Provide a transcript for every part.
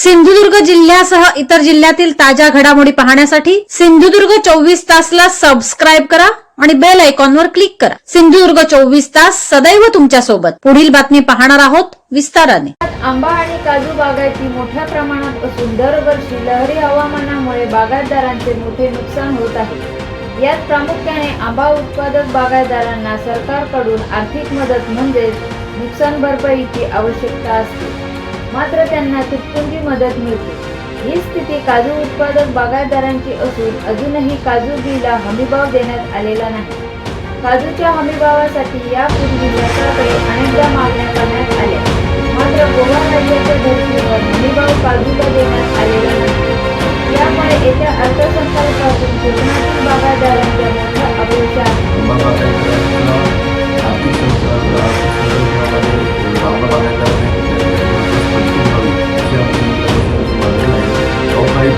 सिंधुदुर्ग जिल्ह्यासह इतर जिल्ह्यातील ताज्या घडामोडी पाहण्यासाठी सिंधुदुर्ग चोवीस तासला सबस्क्राईब करा आणि बेल आयकॉनवर क्लिक करा. सिंधुदुर्ग चोवीस तास सदैव तुमच्यासोबत पुढील बातमी पाहणार आहोत विस्ताराने. आंबा आणि काजू बागायती मोठ्या प्रमाणात असून दरवर्षी लहरी हवामानामुळे बागायतदारांचे मोठे नुकसान होत आहे. यात प्रामुख्याने आंबा उत्पादक बागायतदारांना सरकारकडून आर्थिक मदत म्हणजेच नुकसान भरपाईची आवश्यकता असते. मात्र त्यांना तुटपुंजी मदत मिळते. ही स्थिती काजू उत्पादक बागायतदारांची असून अजूनही काजू बीला हमीभाव देण्यात आलेला नाही. काजूच्या हमीभावासाठी यापूर्वी सरकारकडे अनेकदा मागण्या करण्यात आल्या. मात्र गोवा राज्याच्या धर्तीवर हमीभाव काजूला देण्यात आलेला नाही. यामुळे येत्या अर्थसंकल्पातून कोकणातील बागायतदारांच्या मोठ्या अपेक्षा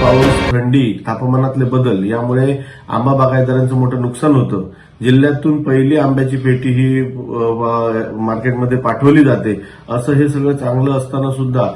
पाऊस थंडी तापमानातले बदल यामुळे आंबा बागायतदारांचं मोठं नुकसान होतं. जिल्ह्यातून पहिली आंब्याची पेटी ही मार्केटमध्ये पाठवली जाते. असं हे सगळं चांगलं असताना सुद्धा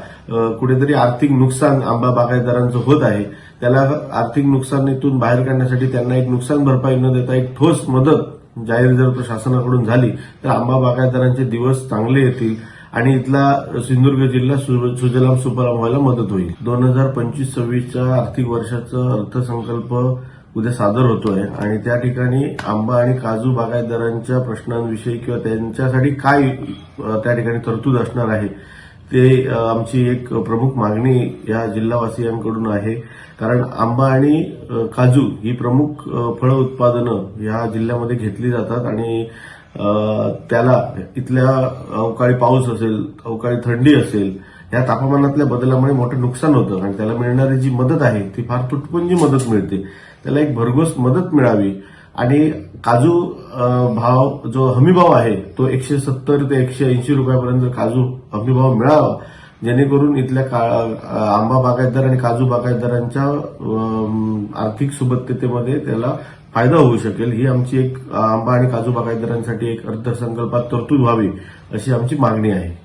कुठेतरी आर्थिक नुकसान आंबा बागायतदारांचं होत आहे. त्याला आर्थिक नुकसानीतून बाहेर काढण्यासाठी त्यांना एक नुकसान भरपाई न देता एक ठोस मदत जाहीर जर प्रशासनाकडून झाली तर आंबा बागायतदारांचे दिवस चांगले येतील. आणि इथला सिंधुदुर्ग जिल्हा सु- सुजलाम सुफलाम व्हायला मदत होईल. दोन हजार पंचवीस सव्वीसच्या आर्थिक वर्षाचा अर्थसंकल्प उद्या सादर होतोय. आणि त्या ठिकाणी आंबा आणि काजू बागायतदारांच्या प्रश्नांविषयी किंवा त्यांच्यासाठी काय त्या ठिकाणी तरतूद असणार आहे ते आमची एक प्रमुख मागणी या जिल्हावासियांकडून आहे. कारण आंबा आणि काजू ही प्रमुख फळ उत्पादनं या जिल्ह्यामध्ये घेतली जातात. आणि त्याला इथल्या अवकाळी पाऊस असेल अवकाळी थंडी असेल या तापमानातल्या बदलामुळे मोठं नुकसान होतं आणि त्याला मिळणारी जी मदत आहे ती फार तुटपुंजी मदत मिळते. त्याला एक भरघोस मदत मिळावी. आणि काजू भाव जो हमीभाव आहे तो एकशे सत्तर ते एकशे ऐंशी रुपयापर्यंत काजू हमीभाव मिळावा. जेणेकरून इथल्या का- आंबा बागायतदार आणि काजू बागायतदारांच्या आर्थिक सुबत्ततेमध्ये त्याला फायदा होऊ शकेल. ही आमची एक आंबा आणि काजू बागायतदारांसाठी एक अर्थसंकल्पात तरतूद व्हावी अशी आमची मागणी आहे.